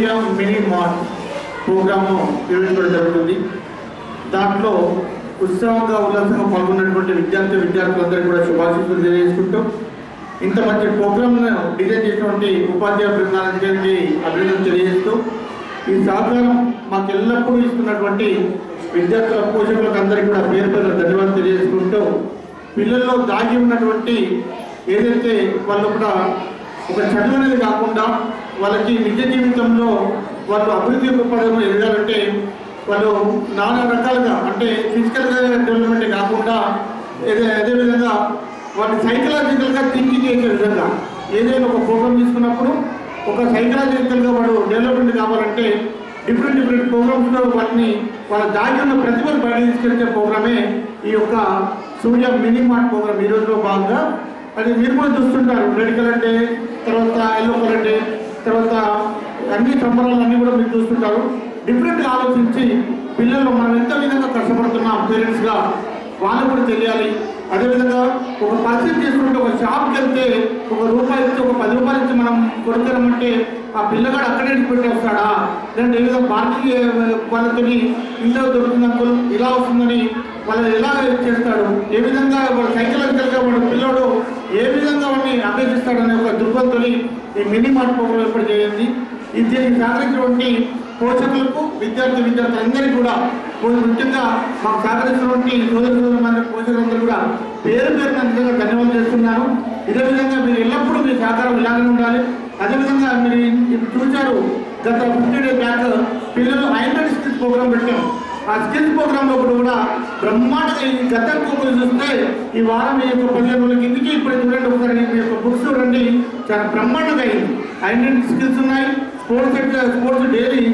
Mini mart programme నిర్వహించడం జరుగుతుంది. దాంట్లో ఉత్సాహంగా ఉల్లాసంగా పాల్గొన్నటువంటి విద్యార్థి విద్యార్థులందరికీ కూడా శుభాశీస్సులు తెలియజేసుకుంటూ ఇంత మంచి ప్రోగ్రామ్ను డిజైన్ చేసినటువంటి ఉపాధ్యాయ బృందానికి అభినందన తెలియజేస్తూ ఈ సహకారం మాకు ఎల్లప్పుడూ ఇస్తున్నటువంటి విద్యార్థుల పోషకులకు అందరికీ కూడా పేరు పేరు ధన్యవాదాలు తెలియజేసుకుంటూ పిల్లల్లో దాగి ఉన్నటువంటి ఏదైతే వాళ్ళు కూడా ఒక చదువు అనేది కాకుండా వాళ్ళకి నిత్య జీవితంలో వాళ్ళు అభివృద్ధి పదం ఎదగాలంటే వాళ్ళు నానా రకాలుగా అంటే ఫిజికల్గా డెవలప్మెంట్ కాకుండా అదే అదేవిధంగా వాళ్ళు సైకలాజికల్గా థింకింగ్ చేసే విధంగా ఏదైనా ఒక ప్రోగ్రామ్ తీసుకున్నప్పుడు ఒక సైకలాజికల్గా వాడు డెవలప్మెంట్ కావాలంటే డిఫరెంట్ డిఫరెంట్ ప్రోగ్రామ్స్లో వాటిని వాళ్ళ దాగి ఉన్న ప్రతిభను బయట తీసుకెళ్తే ప్రోగ్రామే ఈ యొక్క సూర్య మినీ మార్ట్ ప్రోగ్రామ్ ఈ రోజులో భాగంగా. అది మీరు కూడా చూస్తుంటారు. రెడ్ కలర్ డే తర్వాత ఎల్లో కలర్ డే తర్వాత అన్ని సంబరాలన్నీ కూడా మీరు చూస్తుంటారు. డిఫరెంట్గా ఆలోచించి పిల్లలు మనం ఎంత విధంగా కష్టపడుతున్నాం పేరెంట్స్గా వాళ్ళు కూడా తెలియాలి. అదేవిధంగా ఒక పరిస్థితి తీసుకుంటే ఒక షాప్కి వెళ్తే ఒక రూపాయి ఇచ్చి ఒక పది రూపాయలు ఇచ్చి మనం కొడుతున్నామంటే ఆ పిల్లగాడు అక్కడే పెట్టి వస్తాడా లేదంటే ఏ విధంగా పార్కింగ్ వాళ్ళతోని ఇంట్లో దొరుకుతుంది అంకుల్ ఇలా వస్తుందని వాళ్ళు ఎలా చేస్తాడు. ఏ విధంగా సైకిల్ సైకలాజికల్గా వాడు పిల్లోడు ఏ విధంగా వాడిని అభ్యసిస్తాడనే ఒక దృక్పథంతో ఈ మినీ మార్ట్ ప్రోగ్రాం ఏర్పాటు చేయండి. ఇది దీనికి సహకరించినటువంటి పోషకులకు విద్యార్థి విద్యార్థులందరికీ కూడా కొన్ని ముఖ్యంగా మాకు సహకరిస్తున్నటువంటి సోదర సోదరులందరూ పోషకులందరూ కూడా పేరు పేరున నిజంగా ధన్యవాదాలు చేస్తున్నాను. ఇదే విధంగా మీరు ఎల్లప్పుడూ మీ సహకారం ఇలాగే ఉండాలి. అదేవిధంగా మీరు చూశారు గత ఫిఫ్టీ డే బ్యాక్ పిల్లలు హైండ్రెడ్ స్కిల్స్ ప్రోగ్రామ్ పెట్టాం. ఆ స్కిల్స్ ప్రోగ్రాంలో కూడా బ్రహ్మాండంగా గత చూస్తే ఈ వారం మీ యొక్క పదిహేను కిందకి ఇప్పుడు చూడండి ఒకసారి మీ యొక్క బుక్స్ చూడండి. చాలా బ్రహ్మాండంగా అయింది. ఐడెంటిటీ స్కిల్స్ ఉన్నాయి. స్పోర్ట్స్ స్పోర్ట్స్ డైలీ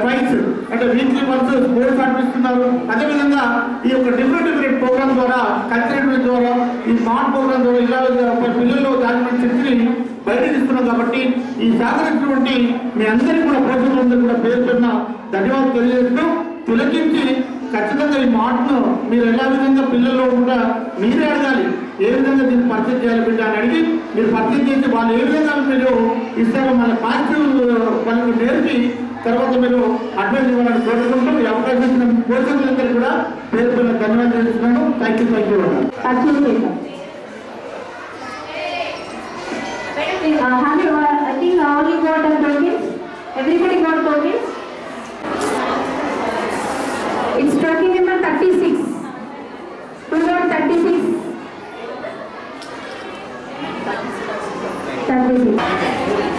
ట్వైస్ అంటే వీక్లీ వన్స్ స్పోర్ట్స్ ఆడిపిస్తున్నారు అదేవిధంగా ఈ యొక్క డిఫరెంట్ డిఫరెంట్ ప్రోగ్రామ్ ద్వారా కల్చరల్ ద్వారా ఈ స్మార్ట్ ప్రోగ్రామ్ ద్వారా ఇలా ఒక పిల్లల్లో దాని శక్తిని బయట తీస్తున్నాం కాబట్టి ఈ సహకరించినటువంటి మీ అందరికీ కూడా ప్రోత్సాహం కూడా పేరు ధన్యవాదాలు తెలియజేస్తూ తిలకించి ఖచ్చితంగా ఈ మాటను మీరు ఎలా విధంగా పిల్లల్లో కూడా మీరే అడగాలి. ఏ విధంగా దీన్ని పరిచయం చేయాలి బిడ్డ అని అడిగి మీరు పరిచయం చేసి వాళ్ళు ఏ విధంగా మీరు ఇస్తారో మన పాజిటివ్ వాళ్ళకి నేర్పి తర్వాత మీరు అడ్వైజ్ ఇవ్వాలని కోరుకుంటూ ఈ అవకాశం ఇచ్చిన కోరికలందరూ కూడా పేరు పేరున ధన్యవాదాలు చేస్తున్నాను thank you thank you Everybody got Thank you.